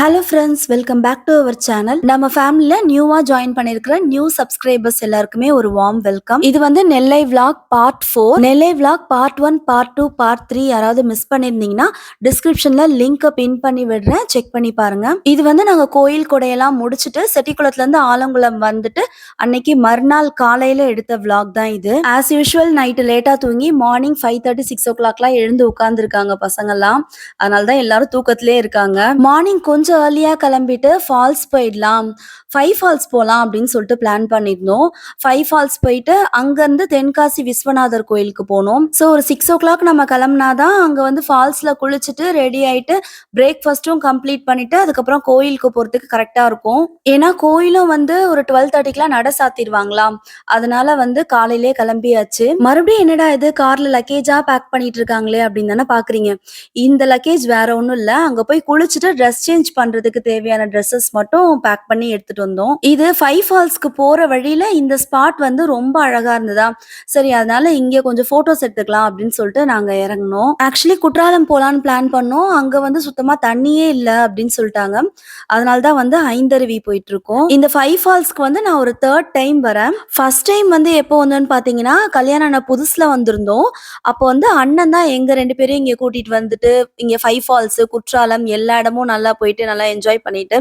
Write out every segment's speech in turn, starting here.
Hello friends welcome back to our channel நம்ம ஃபேமிலியில் நியூவாக ஜாயின் பண்ணியிருக்கிற நியூ சப்ஸ்கிரைபர்ஸ் எல்லாருக்குமே ஒரு வார்ம் வெல்கம் இது வந்து Nellai vlog part four Nellai vlog part one part two part three யாராவது மிஸ் பண்ணியிருந்தீங்கன்னா டிஸ்கிரிப்ஷனில் லிங்க் பின் பண்ணி விடுறேன். செக் பண்ணி பாருங்க. இது வந்து நாங்கள் கோயில் கொடையெல்லாம் முடிச்சுட்டு செட்டிக்குளத்துலேருந்து ஆலங்குளம் வந்துட்டு அன்னைக்கு மறுநாள் காலையில் எடுத்த விளாக் தான் இது. ஆஸ் யூஷுவல் நைட்டு லேட்டாக தூங்கி மார்னிங் ஃபைவ் தேர்ட்டி சிக்ஸ் ஓ கிளாக்லாம் எழுந்து உட்காந்துருக்காங்க பசங்கள்லாம் அதனால தான் எல்லாரும் தூக்கத்திலே இருக்காங்க. மார்னிங் கொஞ்சம் ஏர்லியாக கிளம்பிட்டு ஃபால்ஸ் போயிடலாம். ஃபைவ் ஃபால்ஸ் போகலாம் அப்படின்னு சொல்லிட்டு பிளான் பண்ணியிருந்தோம். ஃபைவ் ஃபால்ஸ் போயிட்டு அங்கேருந்து தென்காசி விஸ்வநாதர் கோயிலுக்கு போனோம். ஸோ ஒரு சிக்ஸ் ஓ கிளாக் நம்ம கிளம்புனாதான் அங்கே வந்து ஃபால்ஸில் குளிச்சுட்டு ரெடி ஆகிட்டு பிரேக்ஃபாஸ்ட்டும் கம்ப்ளீட் பண்ணிட்டு அதுக்கப்புறம் கோயிலுக்கு போகிறதுக்கு கரெக்டாக இருக்கும். ஏன்னா கோயிலும் வந்து ஒரு டுவெல் தேர்ட்டிக்கெலாம் நட சாத்திடுவாங்களாம். அதனால வந்து காலையிலே கிளம்பியாச்சு. மறுபடியும் என்னடா இது? கார்ல லக்கேஜா பேக் பண்ணிட்டு இருக்காங்களே அப்படின்னு தானே பாக்குறீங்க. இந்த லக்கேஜ் வேற ஒன்றும் இல்லை. அங்கே போய் குளிச்சுட்டு ட்ரெஸ் சேஞ்ச் பண்றதுக்கு தேவையான ட்ரெஸ்ஸஸ் மட்டும் பேக் பண்ணி எடுத்துட்டு வந்தோம். இது ஃபைவ் ஃபால்ஸ்க்கு போற வழியில இந்த ஸ்பாட் வந்து ரொம்ப அழகா இருந்ததா? சரி அதனால இங்க கொஞ்சம் போட்டோஸ் எடுத்துக்கலாம் அப்படின்னு சொல்லிட்டு நாங்க இறங்கினோம். ஆக்சுவலி குற்றாலம் போலான்னு பிளான் பண்ணோம். அங்க வந்து சுத்தமா தண்ணியே இல்லை அப்படின்னு சொல்லிட்டாங்க. அதனாலதான் வந்து ஐந்தருவி போயிட்டு இருக்கோம். இந்த ஃபைவ் ஃபால்ஸ்க்கு வந்து நான் ஒரு தேர்ட் டைம் வரேன். ஃபர்ஸ்ட் டைம் வந்து எப்போ வந்தோன்னு பாத்தீங்கன்னா கல்யாணம் ஆன புதுசுல வந்திருந்தோம். அப்போ வந்து அண்ணன் தான் எங்க ரெண்டு பேரும் இங்க கூட்டிட்டு வந்துட்டு இங்க ஃபைவ் ஃபால்ஸ் குற்றாலம் எல்லா இடமும் நல்லா போயிட்டு நல்லா என்ஜாய் பண்ணிட்டு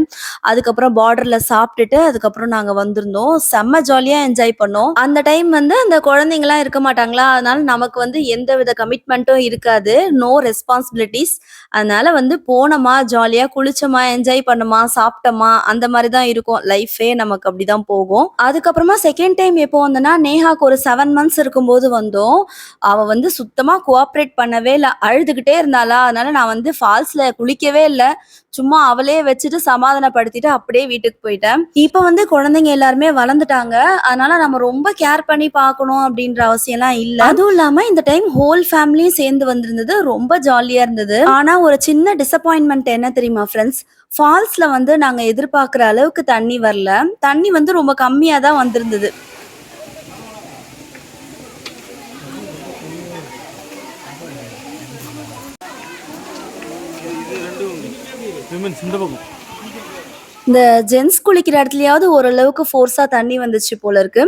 அதுக்கப்புறம் பார்டர்ல சாப்பிட்டுட்டு அதுக்கப்புறம் நாங்க வந்திருந்தோம். செம்ம ஜாலியா என்ஜாய் பண்ணோம். அந்த டைம் வந்து அந்த குழந்தைங்கலாம் இருக்க மாட்டாங்களா? அதனால நமக்கு வந்து எந்த வித கமிட்மெண்ட்டும் இருக்காது. நோ ரெஸ்பான்சிபிலிட்டிஸ் அதனால வந்து போனோமா ஜாலியா குளிச்சோமா என்ஜாய் பண்ணோமா சாப்பிட்டோமா அந்த மாதிரி தான் இருக்கும். லைஃபே நமக்கு அப்படிதான் போகும். அதுக்கப்புறமா செகண்ட் டைம் எப்போ வந்தோம்னா நேஹாக்கு ஒரு செவன் மந்த்ஸ் இருக்கும்போது வந்தோம். அவ வந்து சுத்தமா கோஆப்ரேட் பண்ணவே இல்லை. அழுதுகிட்டே இருந்தாளா? அதனால நான் வந்து ஃபால்ஸ்ல குளிக்கவே இல்லை. சும்மா அவளே வச்சுட்டு சமாதானப்படுத்திட்டு அப்படியே வீட்டுக்கு போயிட்டேன். இப்போ வந்து குழந்தைங்க எல்லாருமே வளர்ந்துட்டாங்க. அதனால நம்ம ரொம்ப கேர் பண்ணி பார்க்கணும் அப்படின்ற அவசியம்லாம் இல்லை. அதுவும் இல்லாம இந்த டைம் ஹோல் ஃபேமிலியும் சேர்ந்து வந்திருந்தது ரொம்ப ஜாலியா இருந்தது. ஆனா ஒரு சின்ன டிசப்பாயின்மெண்ட் என்ன தெரியுமா ஃப்ரெண்ட்ஸ் ஃபால்ஸ்ல வந்து நாங்க எதிர்பார்க்குற அளவுக்கு தண்ணி வரல. தண்ணி வந்து ரொம்ப கம்மியா தான் வந்திருந்தது. விமன்ஸ் இந்த பக்கம். இந்த ஜென்ஸ் குளிக்கிற இடத்துலயாவது ஓரளவுக்கு ஃபோர்ஸா தண்ணி வந்துச்சு போல இருக்கு.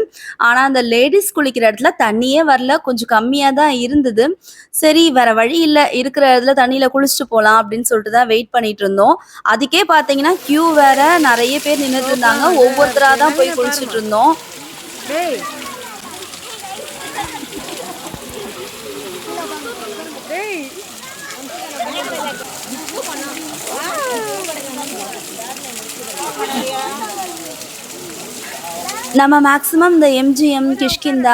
ஆனா அந்த லேடிஸ் குளிக்கிற இடத்துல தண்ணியே வரல. கொஞ்சம் கம்மியா தான் இருந்தது. சரி வேற வழி இல்ல. இருக்கிற இடத்துல தண்ணியில குளிச்சுட்டு போலாம் அப்படின்னு சொல்லிட்டு தான் வெயிட் பண்ணிட்டு இருந்தோம். அதுக்கே பாத்தீங்கன்னா கியூ வேற நிறைய பேர் நின்னுட்டு இருந்தாங்க. ஒவ்வொருத்தரா தான் போய் குளிச்சுட்டு இருந்தோம். நம்ம மேக்ஸிமம் இந்த எம்ஜிஎம் கிஷ்கிந்தா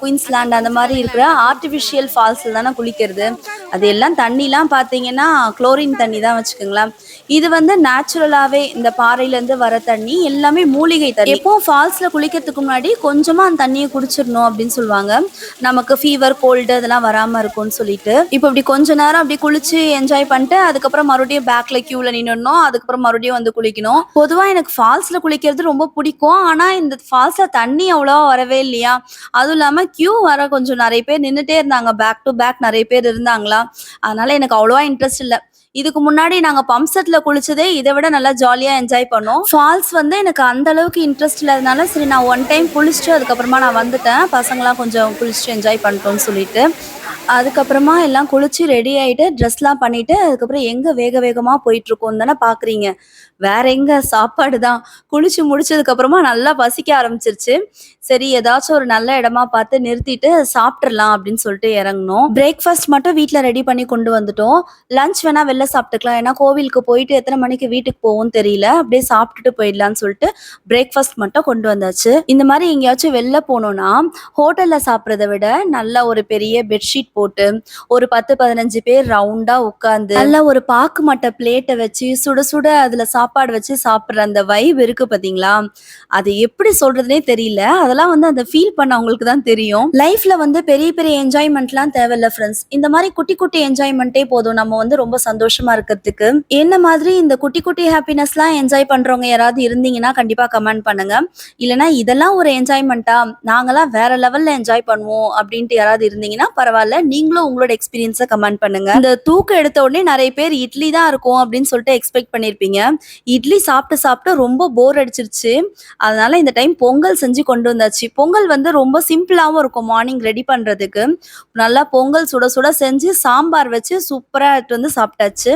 குயின்ஸ்லாண்ட் அந்த மாதிரி இருக்கிற ஆர்டிஃபிஷியல் ஃபால்ஸில் தானே குளிக்கிறது. அது எல்லாம் தண்ணிலாம் பார்த்தீங்கன்னா குளோரின் தண்ணி தான் வச்சுக்கோங்களேன். இது வந்து நேச்சுரலாகவே இந்த பாறையிலேருந்து வர தண்ணி எல்லாமே மூலிகை தண்ணி. எப்பவும் ஃபால்ஸில் குளிக்கிறதுக்கு முன்னாடி கொஞ்சமாக அந்த தண்ணியை குடிச்சிடணும் அப்படின்னு சொல்லுவாங்க. நமக்கு ஃபீவர் கோல்டு அதெல்லாம் வராமல் இருக்கும்னு சொல்லிட்டு. இப்போ இப்படி கொஞ்ச நேரம் அப்படி குளிச்சு என்ஜாய் பண்ணிட்டு அதுக்கப்புறம் மறுபடியும் பேக்ல க்யூவில் நின்னுடணும் அதுக்கப்புறம் மறுபடியும் வந்து குளிக்கணும். பொதுவாக எனக்கு ஃபால்ஸில் குளிக்கிறது ரொம்ப பிடிக்கும். ஆனால் இந்த ஃபால்ஸில் தண்ணி அவ்வளோவா வரவே இல்லையா? அதுவும் இல்லாமல் க்யூ வர கொஞ்சம் நிறைய பேர் நின்றுட்டே இருந்தாங்க. பேக் டு பேக் நிறைய பேர் இருந்தாங்களா? அதனால எனக்கு அவ்வளோவா இன்ட்ரெஸ்ட் இல்லை. இதுக்கு முன்னாடி நாங்க பம்ப் செட்ல குளிச்சதே இதை விட நல்லா ஜாலியா என்ஜாய் பண்ணோம். ஃபால்ஸ் வந்து எனக்கு அந்த அளவுக்கு இன்ட்ரெஸ்ட் இல்லாதனால சரி நான் ஒன் டைம் குளிச்சுட்டு அதுக்கப்புறமா நான் வந்துட்டேன். பசங்களாம் கொஞ்சம் குளிச்சுட்டு என்ஜாய் பண்ணிட்டோம்னு சொல்லிட்டு. அதுக்கப்புறமா எல்லாம் குளிச்சு ரெடி ஆயிட்டு ட்ரெஸ்லாம் பண்ணிட்டு அதுக்கப்புறம் எங்க வேக வேகமா போயிட்டு இருக்கோம் தானே பாக்குறீங்க. வேற எங்க? சாப்பாடு தான் குளிச்சு முடிச்சதுக்கு அப்புறமா நல்லா பசிக்க ஆரம்பிச்சிருச்சு. சரி ஏதாச்சும் ஒரு நல்ல இடமா பார்த்து நிறுத்திட்டு சாப்பிட்றலாம் அப்படின்னு சொல்லிட்டு இறங்கணும் பிரேக்ஃபாஸ்ட் மட்டும் வீட்டில் ரெடி பண்ணி கொண்டு வந்துட்டோம். லஞ்ச் வேணா வெளில சாப்பிட்டுக்கலாம். ஏன்னா கோவிலுக்கு போயிட்டு எத்தனை மணிக்கு வீட்டுக்கு போகும் தெரியல. அப்படியே சாப்பிட்டுட்டு போயிடலான்னு சொல்லிட்டு பிரேக்ஃபாஸ்ட் மட்டும் கொண்டு வந்தாச்சு. இந்த மாதிரி எங்கேயாச்சும் வெளில போனோம்னா ஹோட்டல்ல சாப்பிட்றத விட நல்ல ஒரு பெரிய பெட்ஷீட் போட்டு ஒரு பத்து பதினஞ்சு பேர் ரவுண்டா உட்காந்து நல்லா ஒரு பாக்கு மட்டை பிளேட்டை வச்சு சுட சுட அதுல சாப்பாடு வச்சு சாப்பிடுற அந்த வைப் இருக்கு பாத்தீங்களா? அது எப்படி சொல்றதுனே தெரியல. அதெல்லாம் வந்து அந்த ஃபீல் பண்ணவங்களுக்கு தான் தெரியும். லைஃப்ல வந்து பெரிய பெரிய என்ஜாய்மெண்ட்லாம் தேவையில்ல ஃப்ரெண்ட்ஸ் இந்த மாதிரி குட்டி குட்டி என்ஜாய்மெண்ட்டே போதும். நம்ம வந்து ரொம்ப சந்தோஷமா இருக்கிறதுக்கு. என்ன மாதிரி இந்த குட்டி குட்டி ஹாப்பினஸ்லாம் என்ஜாய் பண்றவங்க யாராவது இருந்தீங்கன்னா கண்டிப்பா கமெண்ட் பண்ணுங்க. இல்லனா இதெல்லாம் ஒரு என்ஜாய்மெண்ட்டா நாங்களாம் வேற லெவல்ல என்ஜாய் பண்ணுவோம் அப்படின்ட்டு யாராவது இருந்தீங்கன்னா பரவாயில்ல. பரவாயில்ல நீங்களும் உங்களோட எக்ஸ்பீரியன்ஸை கமெண்ட் பண்ணுங்க. இந்த தூக்கம் எடுத்த உடனே நிறைய பேர் இட்லி தான் இருக்கும் அப்படின்னு சொல்லிட்டு எக்ஸ்பெக்ட் பண்ணியிருப்பீங்க இட்லி சாப்பிட்டு சாப்பிட்டு ரொம்ப போர் அடிச்சிருச்சு. அதனால இந்த டைம் பொங்கல் செஞ்சு கொண்டு வந்தாச்சு. பொங்கல் வந்து ரொம்ப சிம்பிளாகவும் இருக்கும் மார்னிங் ரெடி பண்ணுறதுக்கு நல்லா பொங்கல் சுட சுட செஞ்சு சாம்பார் வச்சு சூப்பராக எடுத்து வந்து சாப்பிட்டாச்சு.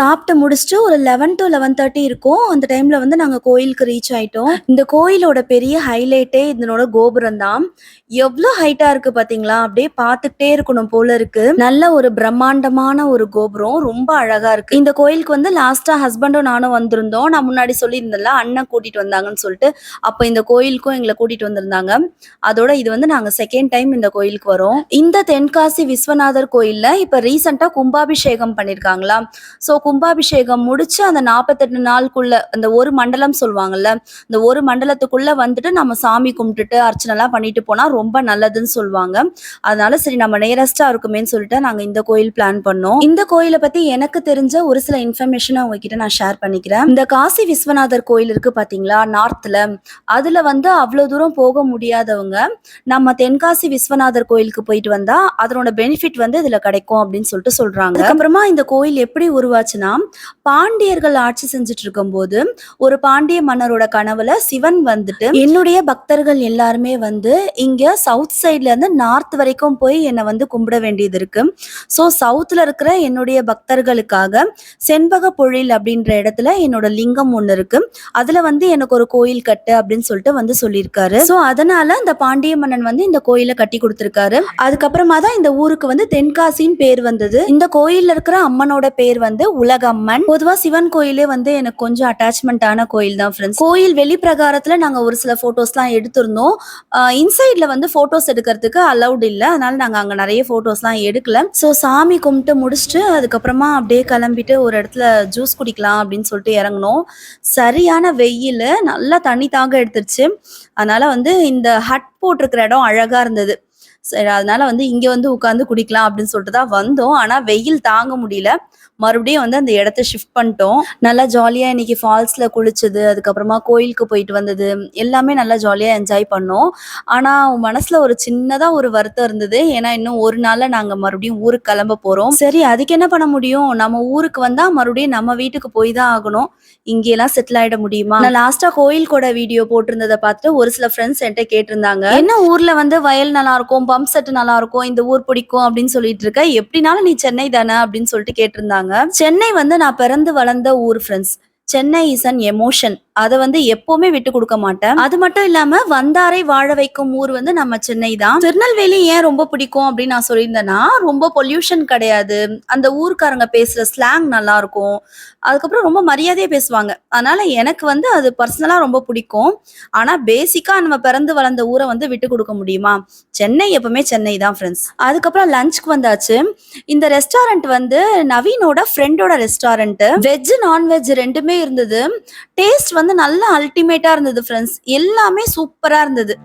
சாப்பிட்டு முடிச்சுட்டு ஒரு லெவன் டு லெவன் தேர்ட்டி இருக்கும். அந்த டைம்ல வந்து நாங்க கோயிலுக்கு ரீச் ஆயிட்டோம். இந்த கோயிலோட பெரிய ஹைலைட்டே இதனோட கோபுரம் தான். எவ்வளவு ஹைட்டா இருக்கு பாத்தீங்களா? அப்படியே பார்த்துட்டே இருக்கணும் போல இருக்கு. நல்ல ஒரு பிரம்மாண்டமான ஒரு கோபுரம். ரொம்ப அழகா இருக்கு. இந்த கோயிலுக்கு வந்து லாஸ்டா ஹஸ்பண்டும் நானும் வந்திருந்தோம். நான் முன்னாடி சொல்லியிருந்தேன்ல அண்ணன் கூட்டிட்டு வந்தாங்கன்னு சொல்லிட்டு. அப்ப இந்த கோயிலுக்கும் எங்களை கூட்டிட்டு வந்திருந்தாங்க. அதோட இது வந்து நாங்க செகண்ட் டைம் இந்த கோயிலுக்கு வரோம். இந்த தென்காசி விஸ்வநாதர் கோயில்ல இப்ப ரீசெண்டா கும்பாபிஷேகம் பண்ணிருக்காங்களா சோ கும்பாபிஷேகம் முடிச்சு அந்த நாற்பத்தெட்டு நாளுக்குள்ள அந்த ஒரு மண்டலம் சொல்லுவாங்கல்ல இந்த ஒரு மண்டலத்துக்குள்ள வந்துட்டு நம்ம சாமி கும்பிட்டுட்டு அர்ச்சனைலாம் பண்ணிட்டு போனா ரொம்ப நல்லதுன்னு சொல்லுவாங்க. அதனால சரி நம்ம நேரஸ்டா இருக்குமேன்னு சொல்லிட்டு நாங்க இந்த கோயில் பிளான் பண்ணோம். இந்த கோயிலை பத்தி எனக்கு தெரிஞ்ச ஒரு சில இன்ஃபர்மேஷன் உங்ககிட்ட நான் ஷேர் பண்ணிக்கிறேன். இந்த காசி விஸ்வநாதர் கோயில் இருக்கு பாத்தீங்களா நார்த்ல அதுல வந்து அவ்வளவு தூரம் போக முடியாதவங்க நம்ம தென்காசி விஸ்வநாதர் கோயிலுக்கு போயிட்டு வந்தா அதனோட பெனிஃபிட் வந்து இதுல கிடைக்கும் அப்படின்னு சொல்லிட்டு சொல்றாங்க. அப்புறமா இந்த கோயில் எப்படி உருவாச்சு உருவாச்சுன்னா பாண்டியர்கள் ஆட்சி செஞ்சுட்டு இருக்கும்போது ஒரு பாண்டிய மன்னரோட கனவுல சிவன் வந்துட்டு என்னுடைய பக்தர்கள் எல்லாருமே வந்து இங்க சவுத் சைட்ல இருந்து நார்த் வரைக்கும் போய் என்னை வந்து கும்பிட வேண்டியது இருக்கு. ஸோ சவுத்ல இருக்கிற என்னுடைய பக்தர்களுக்காக செண்பக பொழில் அப்படின்ற இடத்துல என்னோட லிங்கம் ஒன்று இருக்கு. அதுல வந்து எனக்கு ஒரு கோயில் கட்டு அப்படின்னு சொல்லிட்டு வந்து சொல்லியிருக்காரு. ஸோ அதனால இந்த பாண்டிய மன்னன் வந்து இந்த கோயிலை கட்டி கொடுத்துருக்காரு. அதுக்கப்புறமா தான் இந்த ஊருக்கு வந்து தென்காசின்னு பேர் வந்தது. இந்த கோயில்ல இருக்கிற அம்மனோட பேர் வந்து உலகம்மன். பொதுவா சிவன் கோயிலே வந்து எனக்கு கொஞ்சம் அட்டாச்மெண்டான கோயில் தான் ஃப்ரெண்ட்ஸ் கோயில் வெளி பிரகாரத்துல நாங்க ஒரு சில போட்டோஸ்லாம் எடுத்திருந்தோம். இன்சைட்ல வந்து போட்டோஸ் எடுக்கிறதுக்கு அலௌட் இல்லை. அதனால நாங்க அங்க நிறைய போட்டோஸ்லாம் எடுக்கல. ஸோ சாமி கும்பிட்டு முடிச்சுட்டு அதுக்கப்புறமா அப்படியே கிளம்பிட்டு ஒரு இடத்துல ஜூஸ் குடிக்கலாம் அப்படின்னு சொல்லிட்டு இறங்கணும் சரியான வெயில் நல்லா தண்ணி தாக எடுத்துருச்சு. அதனால வந்து இந்த ஹட் போட்டிருக்கிற இடம் அழகா இருந்தது. அதனால வந்து இங்க வந்து உட்காந்து குடிக்கலாம் அப்படின்னு சொல்லிட்டு தான் வந்தோம். ஆனா வெயில் தாங்க முடியல. மறுபடியும் வந்து அந்த இடத்த ஷிஃப்ட் பண்ணிட்டோம். நல்லா ஜாலியாக இன்னைக்கு ஃபால்ஸில் குளிச்சது அதுக்கப்புறமா கோயிலுக்கு போயிட்டு வந்தது எல்லாமே நல்லா ஜாலியாக என்ஜாய் பண்ணோம். ஆனால் மனசில் ஒரு சின்னதாக ஒரு வருத்தம் இருந்தது. ஏன்னா இன்னும் ஒரு நாளில் நாங்கள் மறுபடியும் ஊருக்கு கிளம்ப போகிறோம் சரி அதுக்கு என்ன பண்ண முடியும்? நம்ம ஊருக்கு வந்தால் மறுபடியும் நம்ம வீட்டுக்கு போய் தான் ஆகணும். இங்கேலாம் செட்டில் ஆகிட முடியுமா? நான் லாஸ்ட்டாக கோயில் கூட வீடியோ போட்டிருந்ததை பார்த்துட்டு ஒரு சில ஃப்ரெண்ட்ஸ் என்கிட்ட கேட்டிருந்தாங்க. என்ன ஊரில் வந்து வயல் நல்லா இருக்கும் பம்ப் செட் நல்லா இருக்கும் இந்த ஊர் பிடிக்கும் அப்படின்னு சொல்லிட்டு இருக்க. எப்படினாலும் நீ சென்னை தானே அப்படின்னு சொல்லிட்டு கேட்டிருந்தாங்க. சென்னை வந்து நான் பிறந்து வளர்ந்த ஊர் friends Chennai is an emotion அதை வந்து எப்பவுமே விட்டு கொடுக்க மாட்டேன். அது மட்டும் இல்லாம வந்தாரை வாழ வைக்கும் ஊர் வந்து நம்ம சென்னை தான். திருநெல்வேலி ஏன் ரொம்ப பிடிக்கும் அப்படின்னு நான் சொல்லியிருந்தேன்னா ரொம்ப பொல்யூஷன் கிடையாது. அந்த ஊருக்காரங்க பேசுற ஸ்லாங் நல்லா இருக்கும் அதுக்கப்புறம் ரொம்ப மரியாதையா பேசுவாங்க. அதனால எனக்கு வந்து அது பர்சனலா ரொம்ப பிடிக்கும். ஆனா பேசிக்கா நம்ம பிறந்து வளர்ந்த ஊரை வந்து விட்டு கொடுக்க முடியுமா? சென்னை எப்பவுமே சென்னை தான் ஃப்ரெண்ட்ஸ் அதுக்கப்புறம் லஞ்சுக்கு வந்தாச்சு. இந்த ரெஸ்டாரண்ட் வந்து நவீனோட ஃப்ரெண்டோட ரெஸ்டாரண்ட் வெஜ் நான்வெஜ் ரெண்டுமே இருந்தது. டேஸ்ட் வந்து நல்லா அல்டிமேட்டா இருந்தது ஃப்ரெண்ட்ஸ் எல்லாமே சூப்பரா இருந்தது.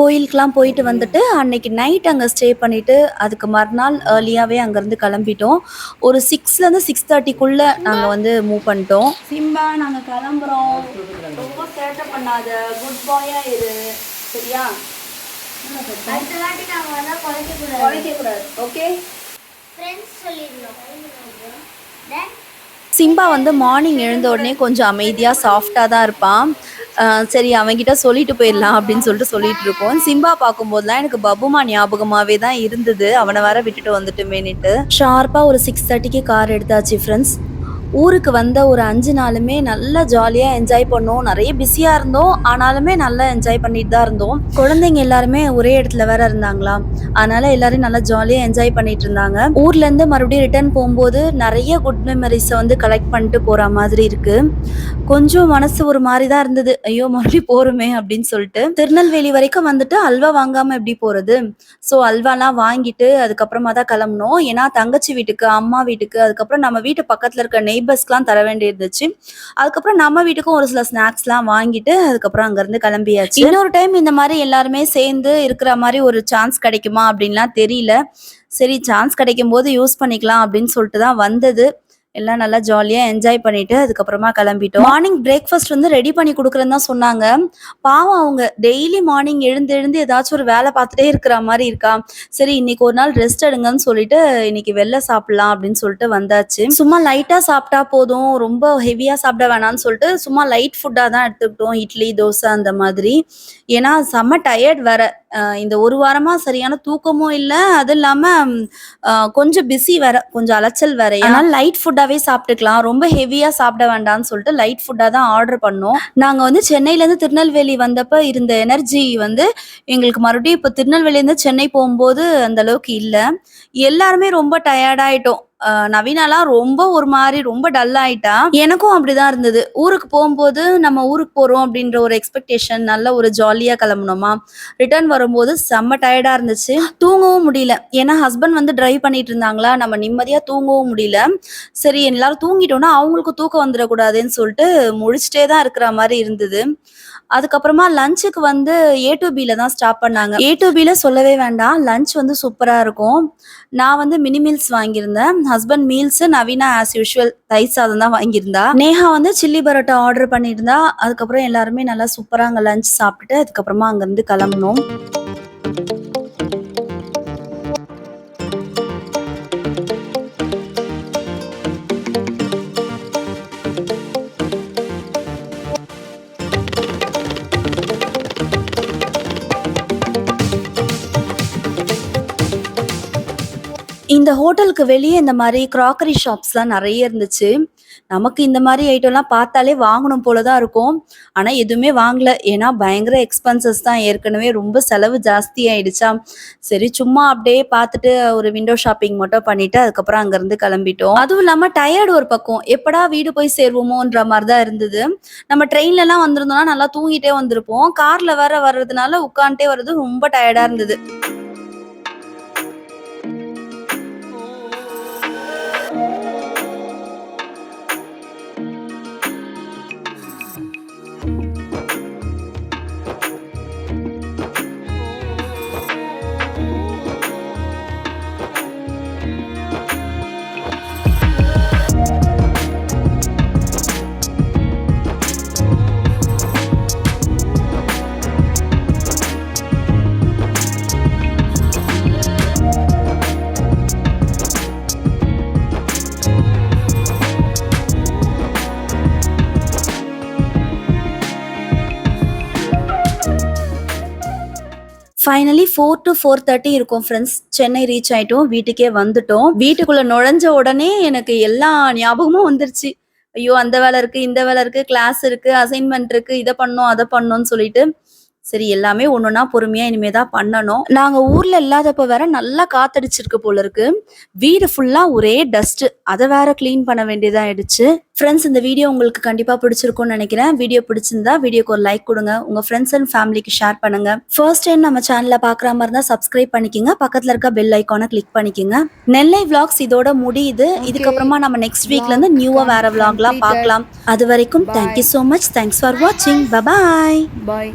கோயிலுக்கெலாம் போயிட்டு வந்துட்டு அன்னைக்கு நைட் அங்கே ஸ்டே பண்ணிவிட்டு அதுக்கு மறுநாள் ஏர்லியாகவே அங்கேருந்து கிளம்பிட்டோம். ஒரு சிக்ஸ்லேருந்து சிக்ஸ் தேர்ட்டிக்குள்ளே நாங்கள் வந்து மூவ் பண்ணிட்டோம். சிம்பா நாங்கள் கிளம்புறோம். ரொம்ப சேட்டை பண்ணாத. குட் பாயாக இரு. சரியா? ஓகே ஃப்ரெண்ட்ஸ் சொல்லிடணும் தென் சிம்பா வந்து மார்னிங் எழுந்த உடனே கொஞ்சம் அமைதியாக சாஃப்டாக தான் இருப்பான். சரி அவன்கிட்ட சொல்லிட்டு போயிடலாம் அப்படின்னு சொல்லிட்டு சொல்லிட்டு இருக்கோம் சிம்பா பார்க்கும்போதெல்லாம் எனக்கு பபுமா ஞாபகமாகவே தான் இருந்தது. அவனை வர விட்டுட்டு வந்துட்டுமேனிட்டு ஷார்ப்பாக ஒரு சிக்ஸ் தேர்ட்டிக்கு கார் எடுத்தாச்சு ஃப்ரெண்ட்ஸ் ஊருக்கு வந்த ஒரு அஞ்சு நாளுமே நல்லா ஜாலியாக என்ஜாய் பண்ணோம். நிறைய பிஸியாக இருந்தோம். ஆனாலுமே நல்லா என்ஜாய் பண்ணிட்டு தான் இருந்தோம். குழந்தைங்க எல்லாருமே ஒரே இடத்துல வேற இருந்தாங்களா? அதனால எல்லாரும் நல்லா ஜாலியாக என்ஜாய் பண்ணிட்டு இருந்தாங்க. ஊர்லேருந்து மறுபடியும் ரிட்டர்ன் போகும்போது நிறைய குட் மெமரிஸை வந்து கலெக்ட் பண்ணிட்டு போகிற மாதிரி இருக்கு. கொஞ்சம் மனசு ஒரு மாதிரி தான் இருந்தது. ஐயோ மறுபடியும் போகிறோமே அப்படின்னு சொல்லிட்டு. திருநெல்வேலி வரைக்கும் வந்துட்டு அல்வா வாங்காமல் எப்படி போகிறது ஸோ அல்வாலாம் வாங்கிட்டு அதுக்கப்புறமா தான் கிளம்பணும் ஏன்னா தங்கச்சி வீட்டுக்கு அம்மா வீட்டுக்கு அதுக்கப்புறம் நம்ம வீட்டு பக்கத்தில் இருக்க நெய்பர்ஸ்க்குலாம் தர வேண்டி இருந்துச்சு அதுக்கப்புறம் நம்ம வீட்டுக்கும் ஒரு சில ஸ்நாக்ஸ்லாம் வாங்கிட்டு அதுக்கப்புறம் அங்கேருந்து கிளம்பியாச்சு. இன்னொரு டைம் இந்த மாதிரி எல்லாருமே சேர்ந்து இருக்கிற மாதிரி ஒரு சான்ஸ் கிடைக்குமா அப்படின்லாம் தெரியல. சரி சான்ஸ் கிடைக்கும் போது யூஸ் பண்ணிக்கலாம் அப்படின்னு சொல்லிட்டு தான் வந்தது. எல்லாம் நல்லா ஜாலியாக என்ஜாய் பண்ணிட்டு அதுக்கப்புறமா கிளம்பிட்டோம். மார்னிங் பிரேக்ஃபாஸ்ட் வந்து ரெடி பண்ணி கொடுக்குறேன்னு தான் சொன்னாங்க. பாவம் அவங்க டெய்லி மார்னிங் எழுந்து எழுந்து ஏதாச்சும் ஒரு வேலை பார்த்துட்டே இருக்கிற மாதிரி இருக்கா. சரி இன்னைக்கு ஒரு நாள் ரெஸ்ட் எடுங்கன்னு சொல்லிட்டு இன்னைக்கு வெளில சாப்பிடலாம் அப்படின்னு சொல்லிட்டு வந்தாச்சு. சும்மா லைட்டாக சாப்பிட்டா போதும் ரொம்ப ஹெவியாக சாப்பிட வேணாம்னு சொல்லிட்டு சும்மா லைட் ஃபுட்டாக தான் எடுத்துக்கிட்டோம். இட்லி தோசை அந்த மாதிரி. ஏன்னா செம்ம டயர்ட் வேற. இந்த ஒரு வாரமா சரியான தூக்கமும் இல்லை. அது இல்லாம கொஞ்சம் பிஸி வேற கொஞ்சம் அலைச்சல் வேற. அதனால லைட் ஃபுட்டாவே சாப்பிட்டுக்கலாம். ரொம்ப ஹெவியா சாப்பிட வேண்டாம்னு சொல்லிட்டு லைட் ஃபுட்டா தான் ஆர்டர் பண்ணோம். நாங்க வந்து சென்னையில இருந்து திருநெல்வேலி வந்தப்ப இருந்த எனர்ஜி வந்து எங்களுக்கு மறுபடியும் இப்போ திருநெல்வேலியில இருந்து சென்னை போகும்போது அந்த அளவுக்கு இல்லை. எல்லாருமே ரொம்ப டயர்ட் ஆயிட்டோம். அஹ் நவீனாலாம் ரொம்ப ஒரு மாதிரி ரொம்ப டல் ஆயிட்டா. எனக்கும் அப்படிதான் இருந்தது. ஊருக்கு போகும்போது நம்ம ஊருக்கு போறோம் அப்படின்ற ஒரு எக்ஸ்பெக்டேஷன் நல்ல ஒரு ஜாலியா கிளம்பணுமா ரிட்டர்ன் வரும்போது செம்ம டயர்டா இருந்துச்சு. தூங்கவும் முடியல. ஏன்னா ஹஸ்பண்ட் வந்து டிரைவ் பண்ணிட்டு இருந்தாங்களா? நம்ம நிம்மதியா தூங்கவும் முடியல. சரி எல்லாரும் தூங்கிட்டோம்னா அவங்களுக்கு தூக்கம் வந்துடக்கூடாதுன்னு சொல்லிட்டு முழிச்சிட்டே தான் இருக்கிற மாதிரி இருந்தது. அதுக்கப்புறமா லஞ்சுக்கு வந்து ஏ டு பில தான் ஸ்டாப் பண்ணாங்க. ஏ டு பில சொல்லவே வேண்டாம். லஞ்ச் வந்து சூப்பராக இருக்கும். நான் வந்து மினி மீல்ஸ் வாங்கியிருந்தேன். Husband meals Naveena as usual தயிர் சாதம் தான் வாங்கியிருந்தா. நேஹா வந்து சில்லி பரோட்டா ஆர்டர் பண்ணியிருந்தா. அதுக்கப்புறம் எல்லாருமே நல்லா சூப்பராக அங்கே லஞ்ச் சாப்பிட்டுட்டு அதுக்கப்புறமா அங்கேருந்து கிளம்பணும் இந்த ஹோட்டலுக்கு வெளியே இந்த மாதிரி கிராக்கரி ஷாப்ஸ்லாம் நிறைய இருந்துச்சு. நமக்கு இந்த மாதிரி ஐட்டம்லாம் பார்த்தாலே வாங்கணும் போல தான் இருக்கும். ஆனால் எதுவுமே வாங்கல. ஏன்னா பயங்கர எக்ஸ்பென்சஸ் தான். ஏற்கனவே ரொம்ப செலவு ஜாஸ்தி ஆயிடுச்சா? சரி சும்மா அப்படியே பார்த்துட்டு ஒரு விண்டோ ஷாப்பிங் மட்டும் பண்ணிட்டு அதுக்கப்புறம் அங்கேருந்து கிளம்பிட்டோம். அதுவும் இல்லாமல் டயர்டு ஒரு பக்கம். எப்படா வீடு போய் சேருவோமோன்ற மாதிரி தான் இருந்தது. நம்ம ட்ரெயின்லலாம் வந்திருந்தோம்னா நல்லா தூங்கிட்டே வந்திருப்போம். காரில் வேற வர்றதுனால உட்காந்துட்டே வர்றது ரொம்ப டயர்டாக இருந்தது. Finally four to four thirty இருக்கும் ஃப்ரெண்ட்ஸ் சென்னை ரீச் ஆயிட்டோம் வீட்டுக்கே வந்துட்டோம். வீட்டுக்குள்ள நுழைஞ்ச உடனே எனக்கு எல்லா ஞாபகமும் வந்துருச்சு. ஐயோ அந்த வேலை இருக்கு இந்த வேலை இருக்கு கிளாஸ் இருக்கு அசைன்மெண்ட் இருக்கு இதை பண்ணோம் அதை பண்ணோம்னு சொல்லிட்டு சரி எல்லாமே ஒண்ணுன்னா பொறுமையா இனிமே தான் பண்ணணும். நாங்க ஊர்ல இல்லாதப்ப வேற நல்லா காத்தடிச்சிருக்கு போல இருக்கு. வீடு ஃபுல்லா ஒரே டஸ்ட் அதை வேற க்ளீன் பண்ண வேண்டியதாயிடுச்சு ஃப்ரெண்ட்ஸ் இந்த வீடியோ உங்களுக்கு கண்டிப்பா பிடிச்சிருக்கும்னு நினைக்கிறேன். வீடியோ பிடிச்சிருந்தா வீடியோக்கு ஒரு லைக் கொடுங்க. உங்க ஃப்ரெண்ட்ஸ் அண்ட் ஃபேமிலிக்கு ஷேர் பண்ணுங்க. ஃபர்ஸ்ட் டைம் நம்ம சேனல்ல பாக்குற மாதிரி இருந்தா சப்ஸ்கிரைப் பண்ணிக்கோங்க. பக்கத்துல இருக்க பெல் ஐக்கானை கிளிக் பண்ணிக்கோங்க. நெல்லை vlogs இதோட முடியுது. இதுக்கப்புறமா நம்ம நெக்ஸ்ட் வீக்ல இருந்து நியூவா வேற vlogலாம் பார்க்கலாம். அது வரைக்கும் thank you so much thanks for வாட்சிங் பபாய் பாய்